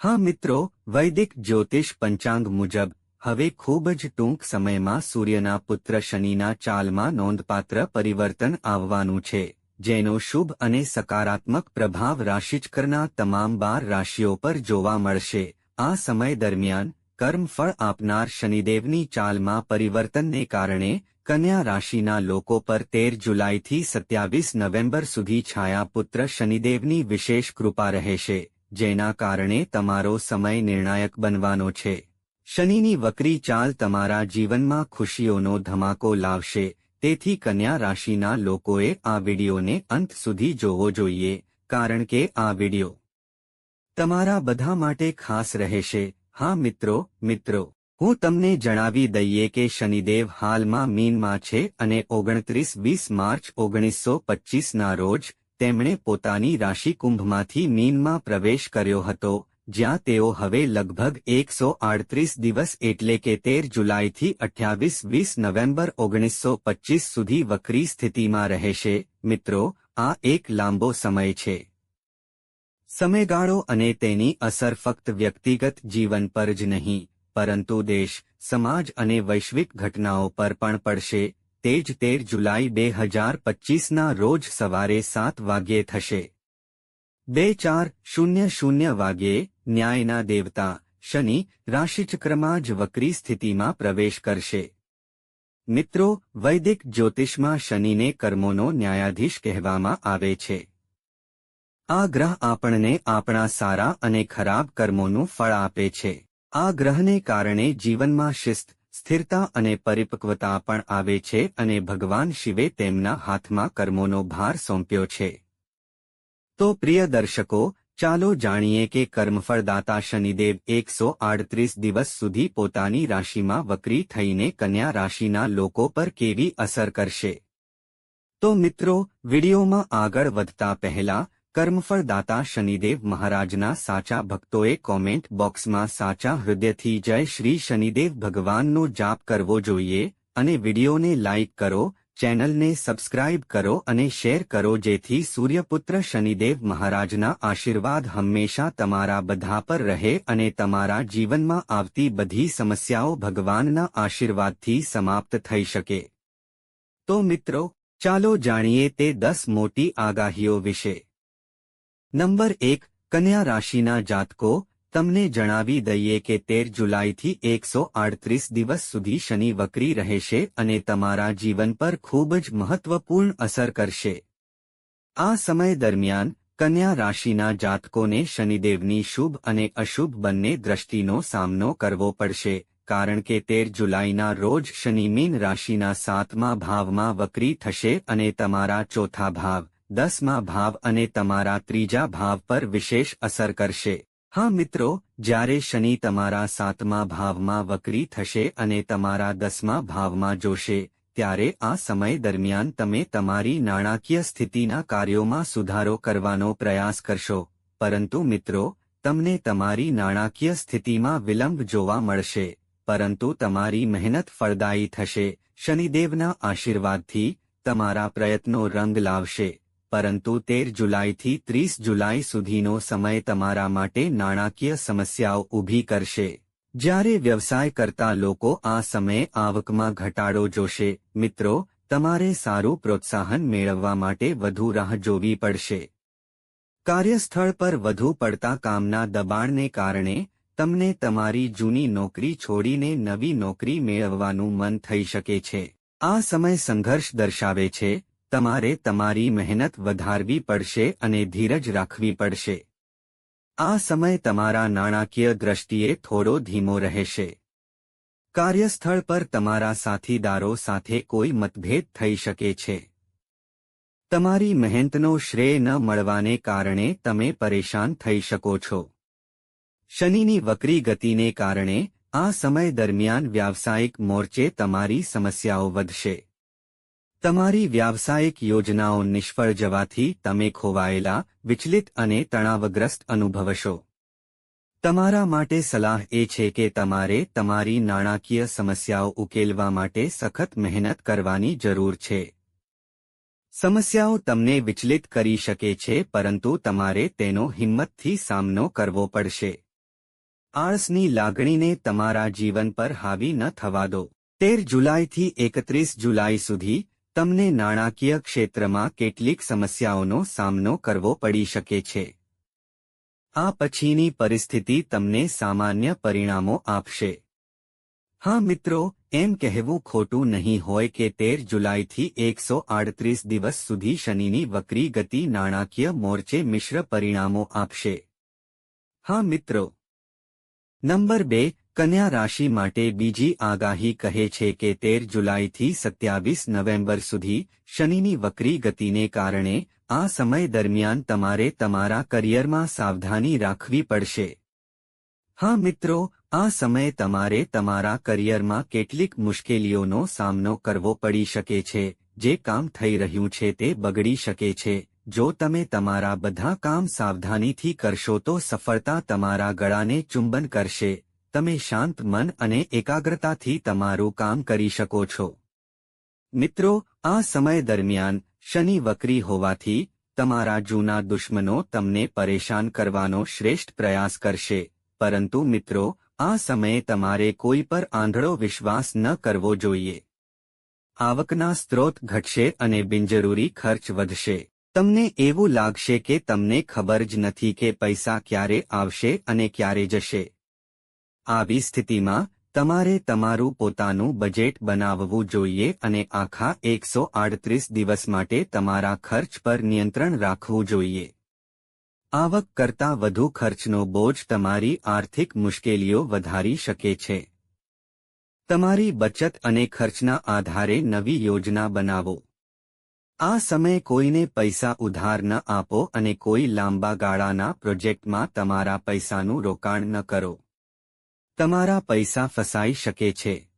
હા મિત્રો, વૈદિક જ્યોતિષ પંચાંગ મુજબ, હવે ખૂબ જ ટૂંક સમયમાં સૂર્યના પુત્ર શનિના ચાલમાં નોંધપાત્ર પરિવર્તન આવવાનું છે, જેનો શુભ અને સકારાત્મક પ્રભાવ રાશિચકરના તમામ બાર રાશિઓ પર જોવા મળશે. આ સમય દરમિયાન, કર્મફળ આપનાર શનિદેવની ચાલમાં પરિવર્તનને કારણે, કન્યા રાશિના લોકો પર તેર જુલાઈથી સત્યાવીસ નવેમ્બર સુધી છાયા પુત્ર શનિદેવની વિશેષ કૃપા રહેશે. જેના કારણે તમારો સમય નિર્ણાયક બનવાનો છે. શનિની વક્રી ચાલ તમારા જીવનમાં ખુશીઓનો ધમાકો લાવશે. તેથી કન્યા રાશિના લોકોએ આ વિડીયોને અંત સુધી જોવો જોઈએ, કારણ કે આ વિડિયો તમારા બધા માટે ખાસ રહેશે. હા મિત્રો મિત્રો, હું તમને જણાવી દઈએ કે શનિદેવ હાલમાં મીનમાં છે અને ઓગણત્રીસ વીસ માર્ચ ઓગણીસો પચ્ચીસના રોજ તેમણે પોતાની રાશિ કુંભમાંથી મીનમાં પ્રવેશ કર્યો હતો, જ્યાં તેઓ હવે લગભગ એકસો આડત્રીસ દિવસ એટલે કે તેર જુલાઈથી અઠ્યાવીસ વીસ નવેમ્બર ઓગણીસો પચીસ સુધી વક્રી સ્થિતિમાં રહેશે. મિત્રો, આ એક લાંબો સમય છે. સમયગાળો અને તેની અસર ફક્ત વ્યક્તિગત જીવન પર જ નહીં, પરંતુ દેશ, સમાજ અને વૈશ્વિક ઘટનાઓ પર પણ પડશે. તે જ તેર જુલાઈ બે હજાર પચીસના રોજ સવારે સાત વાગ્યે થશે. બે ચાર શૂન્ય શૂન્ય વાગ્યે ન્યાયના દેવતા શનિ રાશિચક્રમાં જ વક્રી સ્થિતિમાં પ્રવેશ કરશે. મિત્રો, વૈદિક જ્યોતિષમાં શનિને કર્મોનો ન્યાયાધીશ કહેવામાં આવે છે. આ ગ્રહ આપણને આપણા સારા અને ખરાબ કર્મોનું ફળ આપે છે. આ ગ્રહને કારણે જીવનમાં શિસ્ત સ્થિરતા અને પરિપક્વતા પણ આવે છે અને ભગવાન શિવે તેમના હાથમાં કર્મોનો ભાર સોંપ્યો છે. તો પ્રિય દર્શકો, ચાલો જાણીએ કે કર્મફળદાતા શનિદેવ એકસો આડત્રીસ દિવસ સુધી પોતાની રાશિમાં વક્રી થઈને કન્યા રાશિના લોકો પર કેવી અસર કરશે? તો મિત્રો, વિડીયોમાં આગળ વધતા પહેલા કર્મફળદાતા શનિદેવ મહારાજના સાચા ભક્તોએ કોમેન્ટ બોક્સમાં સાચા હૃદયથી જય શ્રી શનિદેવ ભગવાનનો જાપ કરવો જોઈએ અને વિડીયોને લાઇક કરો, ચેનલને સબસ્ક્રાઇબ કરો અને શેર કરો જેથી સૂર્યપુત્ર શનિદેવ મહારાજના આશીર્વાદ હંમેશા તમારા બધા પર રહે અને તમારા જીવનમાં આવતી બધી સમસ્યાઓ ભગવાનના આશીર્વાદથી સમાપ્ત થઈ શકે. તો મિત્રો, ચાલો જાણીએ તે દસ મોટી આગાહીઓ વિશે. નંબર એક, કન્યા રાશિના જાતકો, તમને જણાવી દઈએ કે તેર જુલાઈથી એકસો આડત્રીસ દિવસ સુધી શનિ વક્રી રહેશે અને તમારા જીવન પર ખૂબ જ મહત્વપૂર્ણ અસર કરશે. આ સમય દરમિયાન, કન્યા રાશિના જાતકોને શનિદેવની શુભ અને અશુભ બંને દ્રષ્ટિનો સામનો કરવો પડશે, કારણ કે તેર જુલાઈના રોજ શનિ મીન રાશિના સાતમા ભાવમાં વક્રી થશે અને તમારા ચોથા ભાવ દસમા ભાવ અને તમારા ત્રીજા ભાવ પર વિશેષ અસર કરશે. હા મિત્રો, જ્યારે શનિ તમારા સાતમા ભાવમાં વક્રી થશે અને તમારા દસમા ભાવમાં જોશે, ત્યારે આ સમય દરમિયાન તમે તમારી નાણાકીય સ્થિતિના કાર્યોમાં સુધારો કરવાનો પ્રયાસ કરશો. પરંતુ મિત્રો, તમને તમારી નાણાકીય સ્થિતિમાં વિલંબ જોવા મળશે, પરંતુ તમારી મહેનત ફળદાયી થશે. શનિદેવના આશીર્વાદથી તમારા પ્રયત્નો રંગ લાવશે. પરંતુ તેર જુલાઈથી ત્રીસ જુલાઈ સુધીનો સમય તમારા માટે નાણાકીય સમસ્યાઓ ઊભી કરશે. જ્યારે વ્યવસાય કરતા લોકો આ સમયે આવકમાં ઘટાડો જોશે, મિત્રો, તમારે સારું પ્રોત્સાહન મેળવવા માટે વધુ રાહ જોવી પડશે. કાર્યસ્થળ પર વધુ પડતા કામના દબાણને કારણે તમને તમારી જૂની નોકરી છોડીને નવી નોકરી મેળવવાનું મન થઈ શકે છે. આ સમય સંઘર્ષ દર્શાવે છે તમારે તમારી મહેનત વધારવી પડશે અને ધીરજ રાખવી પડશે. આ સમય તમારા નાણાકીય દ્રષ્ટિએ થોડો ધીમો રહેશે. કાર્યસ્થળ પર તમારા સાથીદારો સાથે કોઈ મતભેદ થઈ શકે છે. તમારી મહેનતનો શ્રેય ન મળવાને કારણે તમે પરેશાન થઈ શકો છો. શનિની વક્રી ગતિને કારણે આ સમય દરમિયાન વ્યાવસાયિક મોરચે તમારી સમસ્યાઓ વધશે. તમારી વ્યાવસાયિક યોજનાઓ નિષ્ફળ જવાથી તમે ખોવાયેલા, વિચલિત અને તણાવગ્રસ્ત અનુભવશો. તમારા માટે સલાહ એ છે કે તમારે તમારી નાણાકીય સમસ્યાઓ ઉકેલવા માટે સખત મહેનત કરવાની જરૂર છે. સમસ્યાઓ તમને વિચલિત કરી શકે છે, પરંતુ તમારે તેનો હિંમતથી સામનો કરવો પડશે. આળસની લાગણીને તમારા જીવન પર હાવી ન થવા દો. તેર જુલાઈથી એકત્રીસ જુલાઈ સુધી તમને નાણાકીય ક્ષેત્રમાં કેટલીક સમસ્યાઓનો સામનો કરવો પડી શકે છે. આ પછીની પરિસ્થિતિ તમને સામાન્ય પરિણામો આપશે. હા મિત્રો, એમ કહેવું ખોટું નહીં હોય કે તેર જુલાઈથી એકસો આડત્રીસ દિવસ સુધી શનિની વક્રી ગતિ નાણાકીય મોરચે મિશ્ર પરિણામો આપશે. હા મિત્રો. નંબર બે કન્યા રાશિ માટે બીજી આગાહી કહે છે કે તેર જુલાઈથી સત્યાવીસ નવેમ્બર સુધી શનિની વક્રી ગતિને કારણે આ સમય દરમિયાન તમારે તમારા કરિયરમાં સાવધાની રાખવી પડશે. હા મિત્રો, આ સમયે તમારે તમારા કરિયરમાં કેટલીક મુશ્કેલીઓનો સામનો કરવો પડી શકે છે, જે કામ થઈ રહ્યું છે તે બગડી શકે છે. જો તમે તમારા બધા કામ સાવધાનીથી કરશો તો સફળતા તમારા ગળાને ચુંબન કરશે. તમે શાંત મન અને એકાગ્રતાથી તમારું કામ કરી શકો છો. મિત્રો, આ સમય દરમિયાન શનિ વક્રી હોવાથી તમારા જૂના દુશ્મનો તમને પરેશાન કરવાનો શ્રેષ્ઠ પ્રયાસ કરશે. પરંતુ મિત્રો, આ સમયે તમારે કોઈ પર આંધળો વિશ્વાસ ન કરવો જોઈએ. આવકના સ્ત્રોત ઘટશે અને બિનજરૂરી ખર્ચ વધશે. તમને એવું લાગશે કે તમને ખબર જ નથી કે પૈસા ક્યારે આવશે અને ક્યારે જશે. આવી સ્થિતિમાં, તમારે તમારું પોતાનું બજેટ બનાવવું જોઈએ અને આખા એકસો આડત્રીસ દિવસ માટે તમારા ખર્ચ પર નિયંત્રણ રાખવું જોઈએ. આવક કરતાં વધુ ખર્ચનો બોજ તમારી આર્થિક મુશ્કેલીઓ વધારી શકે છે. તમારી બચત અને ખર્ચના આધારે નવી યોજના બનાવો. આ સમયે કોઈને પૈસા ઉધાર ન આપો અને કોઈ લાંબા ગાળાના પ્રોજેક્ટમાં તમારા પૈસાનું રોકાણ ન કરો. તમારા પૈસા ફસાઈ શકે છે.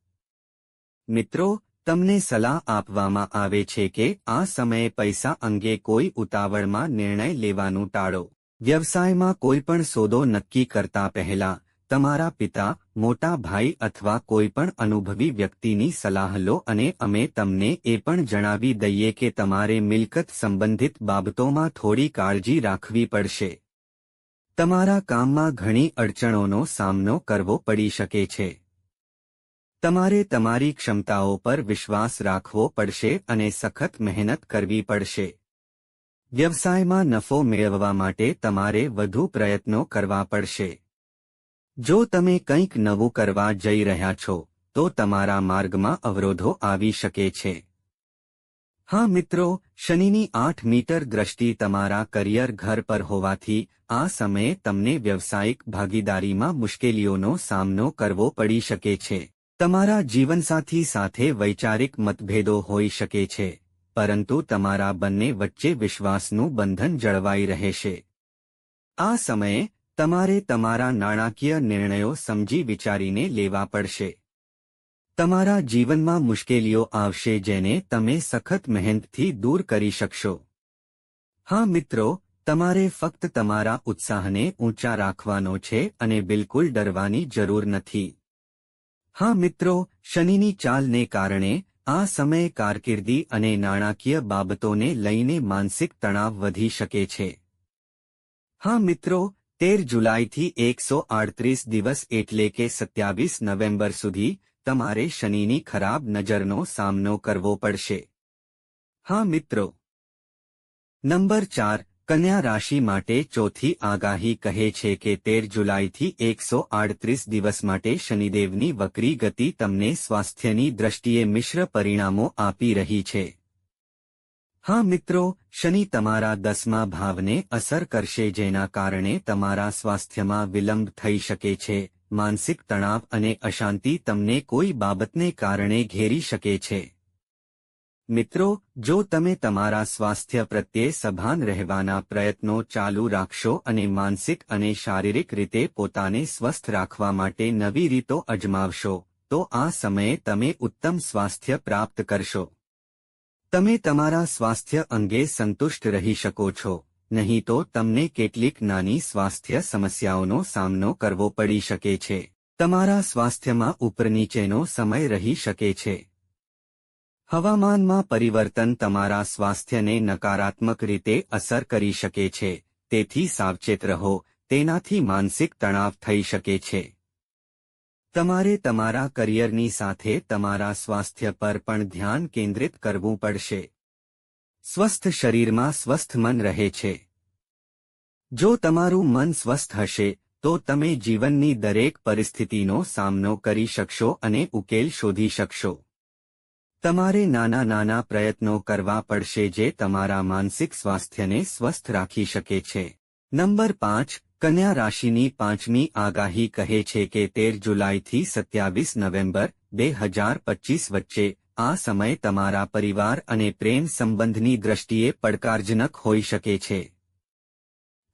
મિત્રો, તમને સલાહ આપવામાં આવે છે કે આ સમયે પૈસા અંગે કોઈ ઉતાવળમાં નિર્ણય લેવાનું ટાળો. વ્યવસાયમાં કોઈ પણ સોદો નક્કી કરતા પહેલા, તમારા પિતા, મોટા ભાઈ અથવા કોઈ પણ અનુભવી વ્યક્તિની સલાહ લો અને અમે તમને એ પણ જણાવી દઈએ કે તમારે મિલકત સંબંધિત બાબતોમાં થોડી કાળજી રાખવી પડશે. તમારા કામમાં ઘણી અડચણોનો સામનો કરવો પડી શકે છે. તમારે તમારી ક્ષમતાઓ પર વિશ્વાસ રાખવો પડશે અને સખત મહેનત કરવી પડશે. વ્યવસાયમાં નફો મેળવવા માટે તમારે વધુ પ્રયત્નો કરવા પડશે. જો તમે કંઈક નવું કરવા જઈ રહ્યા છો, તો તમારા માર્ગમાં અવરોધો આવી શકે છે. હા મિત્રો, શનિની આઠ મીટર દ્રષ્ટિ તમારા કરિયર ઘર પર હોવાથી, આ સમયે તમને વ્યવસાયિક ભાગીદારીમાં મુશ્કેલીઓનો સામનો કરવો પડી શકે છે. તમારા જીવનસાથી સાથે વૈચારિક મતભેદો હોઈ શકે છે, પરંતુ તમારા બંને વચ્ચે વિશ્વાસનું બંધન જળવાઈ રહેશે. આ સમયે તમારે તમારા નાણાકીય નિર્ણયો સમજી વિચારીને લેવા પડશે. તમારા જીવનમાં મુશ્કેલીઓ આવશે જેને તમે સખત મહેનતથી દૂર કરી શકશો. હા મિત્રો, તમારે ફક્ત તમારા ઉત્સાહને ઊંચા રાખવાનો છે અને બિલકુલ ડરવાની જરૂર નથી. હા મિત્રો, શનિની ચાલને કારણે આ સમયે કારકિર્દી અને નાણાકીય બાબતોને લઈને માનસિક તણાવ વધી શકે છે. હા મિત્રો, તેર જુલાઈથી એકસો આડત્રીસ દિવસ એટલે કે સત્યાવીસ નવેમ્બર સુધી તમારે શનિની ખરાબ નજરનો સામનો કરવો પડશે. હા, મિત્રો. નંબર ચાર, કન્યા રાશિ માટે ચોથી આગાહી કહે છે કે તેર જુલાઈથી એકસો આડત્રીસ દિવસ માટે શનિદેવની વક્રી ગતિ તમને સ્વાસ્થ્યની દ્રષ્ટિએ મિશ્ર પરિણામો આપી રહી છે. હા, મિત્રો, શનિ તમારા દસમા ભાવને અસર કરશે જેના કારણે તમારા સ્વાસ્થ્યમાં વિલંબ થઈ શકે છે. માનસિક તણાવ અને અશાંતિ તમને કોઈ બાબતને કારણે ઘેરી શકે છે. મિત્રો, જો તમે તમારા સ્વાસ્થ્ય પ્રત્યે સભાન રહેવાના પ્રયત્નો ચાલુ રાખશો અને માનસિક અને શારીરિક રીતે પોતાને સ્વસ્થ રાખવા માટે નવી રીતો અજમાવશો, તો આ સમયે તમે ઉત્તમ સ્વાસ્થ્ય પ્રાપ્ત કરશો. તમે તમારા સ્વાસ્થ્ય અંગે સંતુષ્ટ રહી શકો છો. નહીં તો તમને કેટલીક નાની સ્વાસ્થ્ય સમસ્યાઓનો સામનો કરવો પડી શકે છે. તમારા સ્વાસ્થ્યમાં ઉપર નીચેનો સમય રહી શકે છે. હવામાનમાં પરિવર્તન તમારા સ્વાસ્થ્યને નકારાત્મક રીતે અસર કરી શકે છે. તેથી સાવચેત રહો, તેનાથી માનસિક તણાવ થઈ શકે છે. તમારે તમારા કરિયરની સાથે તમારા સ્વાસ્થ્ય પર પણ ધ્યાન કેન્દ્રિત કરવું પડશે. સ્વસ્થ શરીરમાં સ્વસ્થ મન રહે છે. જો તમારું મન સ્વસ્થ હશે, તો તમે જીવનની દરેક પરિસ્થિતિનો સામનો કરી શકશો અને ઉકેલ શોધી શકશો. તમારે નાના નાના પ્રયત્નો કરવા પડશે જે તમારા માનસિક સ્વાસ્થ્યને સ્વસ્થ રાખી શકે છે. નંબર પાંચ, કન્યા રાશિની પાંચમી આગાહી કહે છે કે તેર જુલાઈથી સત્યાવીસ નવેમ્બર, બે હજાર પચીસ વચ્ચે આ સમય તમારા પરિવાર અને પ્રેમ સંબંધની દ્રષ્ટિએ પડકારજનક હોઈ શકે છે.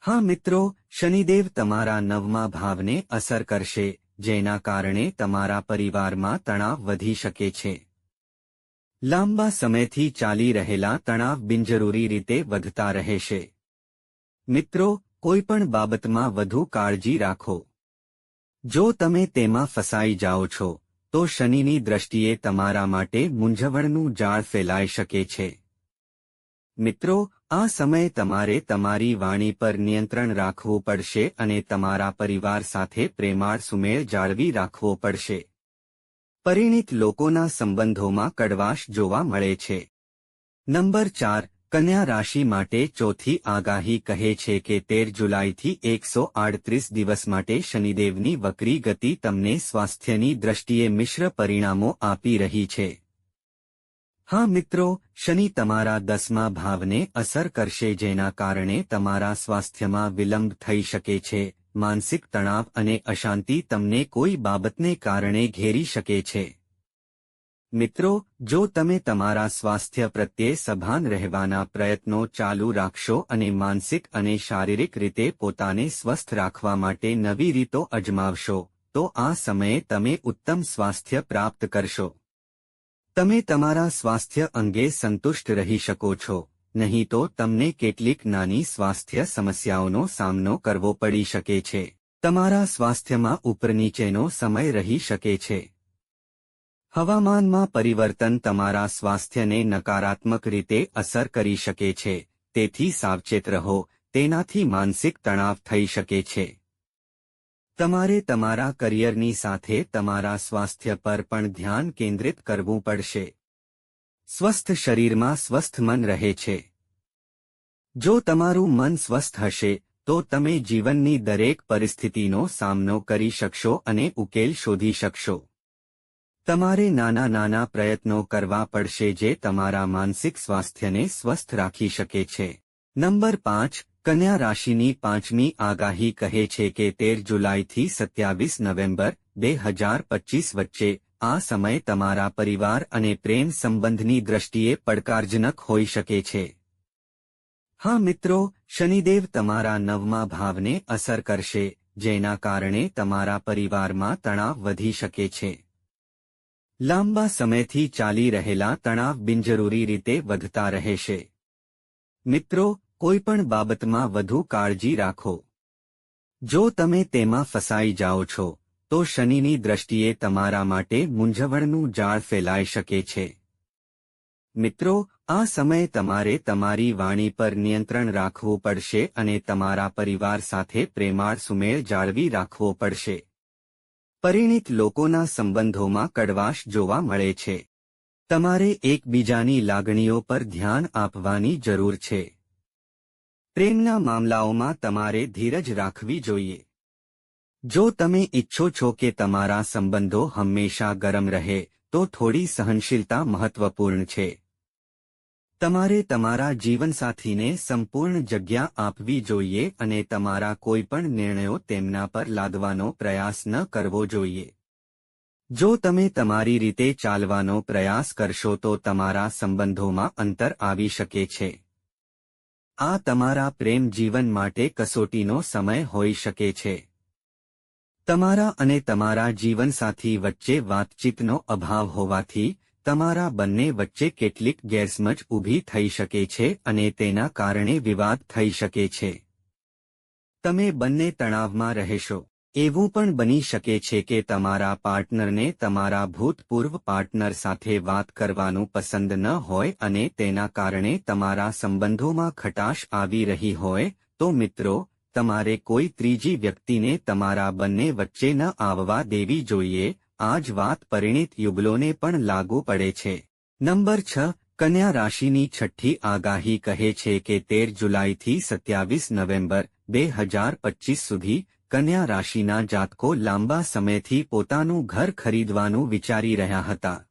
હા મિત્રો, શનિદેવ તમારા નવમા ભાવને અસર કરશે, જેના કારણે તમારા પરિવારમાં તણાવ વધી શકે છે. લાંબા સમયથી ચાલી રહેલા તણાવ બિનજરૂરી રીતે વધતા રહેશે. મિત્રો, કોઈપણ બાબતમાં વધુ કાળજી રાખો. જો તમે તેમાં ફસાઈ જાઓ છો તો શનિની દ્રષ્ટિએ તમારા માટે મૂંઝવણનું જાળ ફેલાઈ શકે છે. મિત્રો, આ સમયે તમારે તમારી વાણી પર નિયંત્રણ રાખવું પડશે અને તમારા પરિવાર સાથે પ્રેમાળ સુમેળ જાળવી રાખવો પડશે. પરિણિત લોકોના સંબંધોમાં કડવાશ જોવા મળે છે. નંબર ચાર કન્યા રાશિ માટે ચોથી આગાહી કહે છે કે તેર જુલાઈથી એકસો આડત્રીસ દિવસ માટે શનિદેવની વક્રી ગતિ તમને સ્વાસ્થ્યની દ્રષ્ટિએ મિશ્ર પરિણામો આપી રહી છે. હા મિત્રો, શનિ તમારા દસમા ભાવને અસર કરશે જેના કારણે તમારા સ્વાસ્થ્યમાં વિલંબ થઈ શકે છે, માનસિક તણાવ અને અશાંતિ તમને કોઈ બાબતને કારણે ઘેરી શકે છે. મિત્રો, જો તમે તમારા સ્વાસ્થ્ય પ્રત્યે સભાન રહેવાના પ્રયત્નો ચાલુ રાખશો અને માનસિક અને શારીરિક રીતે પોતાને સ્વસ્થ રાખવા માટે નવી રીતો અજમાવશો, તો આ સમયે તમે ઉત્તમ સ્વાસ્થ્ય પ્રાપ્ત કરશો. તમે તમારા સ્વાસ્થ્ય અંગે સંતુષ્ટ રહી શકો છો, નહીં તો તમને કેટલીક નાની સ્વાસ્થ્ય સમસ્યાઓનો સામનો કરવો પડી શકે છે. તમારા સ્વાસ્થ્યમાં ઉપર નીચેનો સમય રહી શકે છે. હવામાનમાં પરિવર્તન તમારા સ્વાસ્થ્યને નકારાત્મક રીતે અસર કરી શકે છે, તેથી સાવચેત રહો, તેનાથી માનસિક તણાવ થઈ શકે છે. તમારે તમારા કરિયરની સાથે તમારા સ્વાસ્થ્ય પર પણ ધ્યાન કેન્દ્રિત કરવું પડશે. સ્વસ્થ શરીરમાં સ્વસ્થ મન રહે છે. જો તમારું મન સ્વસ્થ હશે, તો તમે જીવનની દરેક પરિસ્થિતિનો સામનો કરી શકશો અને ઉકેલ શોધી શકશો. તમારે નાના નાના પ્રયત્નો કરવા પડશે જે તમારા માનસિક સ્વાસ્થ્યને સ્વસ્થ રાખી શકે છે. નંબર પાંચ, કન્યા રાશિની પાંચમી આગાહી કહે છે કે તેર જુલાઈથી સત્યાવીસ નવેમ્બર, બે હજાર પચીસ વચ્ચે, આ સમય તમારા પરિવાર અને પ્રેમ સંબંધની દ્રષ્ટિએ પડકારજનક હોઈ શકે છે. હા મિત્રો, શનિદેવ તમારા નવમા ભાવને અસર કરશે, જેના કારણે તમારા પરિવારમાં તણાવ વધી શકે છે. લાંબા સમયથી ચાલી રહેલા તણાવ બિનજરૂરી રીતે વધતા રહેશે. મિત્રો, કોઈપણ બાબતમાં વધુ કાળજી રાખો. જો તમે તેમાં ફસાઈ જાઓ છો, તો શનિની દ્રષ્ટિએ તમારા માટે મૂંઝવણનું જાળ ફેલાઈ શકે છે. મિત્રો, આ સમયે તમારે તમારી વાણી પર નિયંત્રણ રાખવું પડશે અને તમારા પરિવાર સાથે પ્રેમાળ સુમેળ જાળવી રાખવો પડશે. પરિણિત લોકોના સંબંધોમાં કડવાશ જોવા મળે છે. તમારે એકબીજાની લાગણીઓ પર ધ્યાન આપવાની જરૂર છે. પ્રેમના મામલાઓમાં તમારે ધીરજ રાખવી જોઈએ. જો તમે ઇચ્છો છો કે તમારા સંબંધો હંમેશા ગરમ રહે, તો થોડી સહનશીલતા મહત્વપૂર્ણ છે. તમારે તમારા જીવનસાથીને સંપૂર્ણ જગ્યા આપવી જોઈએ અને તમારા કોઈપણ નિર્ણયો તેમના પર લાદવાનો પ્રયાસ ન કરવો જોઈએ. જો તમે તમારી રીતે ચાલવાનો પ્રયાસ કરશો તો તમારા સંબંધોમાં અંતર આવી શકે છે. આ તમારા પ્રેમ જીવન માટે કસોટીનો સમય હોઈ શકે છે. તમારા અને તમારા જીવનસાથી વચ્ચે વાતચીતનો અભાવ હોવાથી તમારા બંને વચ્ચે કેટલીક ગેરસમજ ઊભી થઈ શકે છે અને તેના કારણે વિવાદ થઈ શકે છે. તમે બંને તણાવમાં રહેશો. એવું પણ બની શકે છે કે તમારા પાર્ટનરને તમારા ભૂતપૂર્વ પાર્ટનર સાથે વાત કરવાનું પસંદ ન હોય અને તેના કારણે તમારા સંબંધોમાં ખટાશ આવી રહી હોય, તો મિત્રો, તમારે કોઈ ત્રીજી વ્યક્તિને તમારા બંને વચ્ચે ન આવવા દેવી જોઈએ આ જ વાત પરિણિત યુગલોને પણ લાગુ પડે છે. નંબર છ, કન્યા રાશિની છઠ્ઠી આગાહી કહે છે કે તેર જુલાઈથી સત્યાવીસ નવેમ્બર બે હજાર પચીસ સુધી કન્યા રાશિના જાતકો લાંબા સમયથી પોતાનું ઘર ખરીદવાનું વિચારી રહ્યા હતા.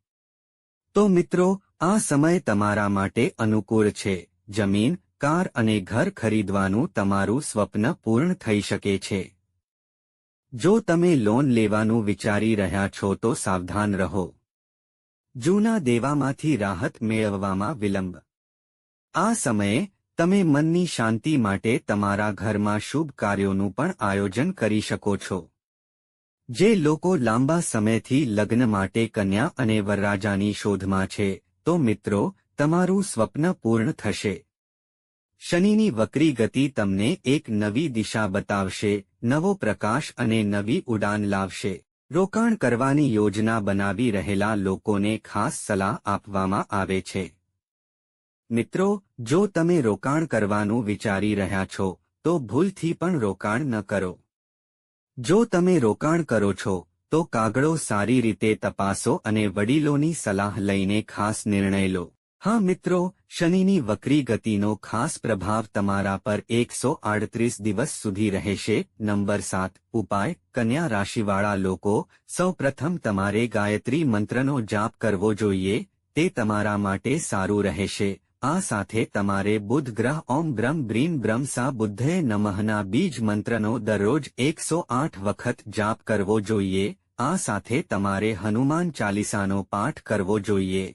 તો મિત્રો, આ સમય તમારા માટે અનુકૂળ છે. જમીન, કાર અને ઘર ખરીદવાનું તમારું સ્વપ્ન પૂર્ણ થઈ શકે છે. જો તમે લોન લેવાનું વિચારી રહ્યા છો તો સાવધાન રહો. જૂના દેવામાંથી રાહત મેળવવામાં વિલંબ. આ સમયે, તમે મનની શાંતિ માટે તમારા ઘરમાં શુભ કાર્યોનું પણ આયોજન કરી શકો છો. જે લોકો લાંબા સમયથી લગ્ન માટે કન્યા અને વરરાજાની શોધમાં છે, તો મિત્રો, તમારું સ્વપ્ન પૂર્ણ થશે. શનિની વક્રી ગતિ તમને એક નવી દિશા બતાવશે, નવો પ્રકાશ અને નવી ઉડાન લાવશે. રોકાણ કરવાની યોજના બનાવી રહેલા લોકોને ખાસ સલાહ આપવામાં આવે છે. મિત્રો, જો તમે રોકાણ કરવાનું વિચારી રહ્યા છો, તો ભૂલથી પણ રોકાણ ન કરો. જો તમે રોકાણ કરો છો, તો કાગળો સારી રીતે તપાસો અને વડીલોની સલાહ લઈને ખાસ નિર્ણય લો. હા મિત્રો, શનિની વક્રી ગતિનો ખાસ પ્રભાવ તમારા પર એકસો આડત્રીસ દિવસ સુધી રહેશે. નંબર સાત, ઉપાય, કન્યા રાશિવાળા લોકો, સૌપ્રથમ તમારે ગાયત્રી મંત્રનો જાપ કરવો જોઈએ, તે તમારા માટે સારું રહેશે. આ સાથે તમારે બુધ ગ્રહ, ઓમ બ્રહ્મ, બ્રીમ બ્રહ્મ, સા બુદ્ધે નમહના બીજ મંત્રનો દરરોજ એકસો આઠ વખત જાપ કરવો જોઈએ. આ સાથે તમારે હનુમાન ચાલીસાનો પાઠ કરવો જોઈએ.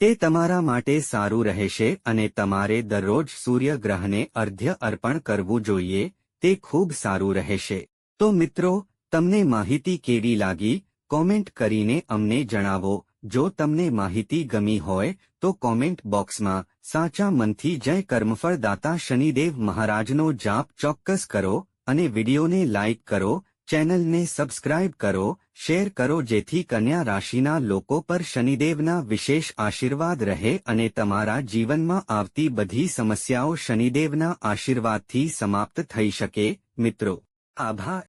તે તમારા માટે સારું રહેશે અને તમારે દરરોજ સૂર્યગ્રહને અર્ધ્ય અર્પણ કરવું જોઈએ, તે ખૂબ સારું રહેશે. તો મિત્રો, તમને માહિતી કેવી લાગી? કોમેન્ટ કરીને અમને જણાવો. જો તમને માહિતી ગમી હોય, તો કોમેન્ટ બોક્સમાં, સાચા મનથી જય કર્મફળ દાતા શનિદેવ મહારાજનો જાપ ચોક્કસ કરો અને વિડીયોને લાઇક કરો ચેનલને સબસ્ક્રાઇબ કરો, શેર કરો જેથી કન્યા રાશિના લોકો પર શનિદેવના વિશેષ આશીર્વાદ રહે અને તમારા જીવનમાં આવતી બધી સમસ્યાઓ શનિદેવના આશીર્વાદથી સમાપ્ત થઈ શકે. મિત્રો, આભાર.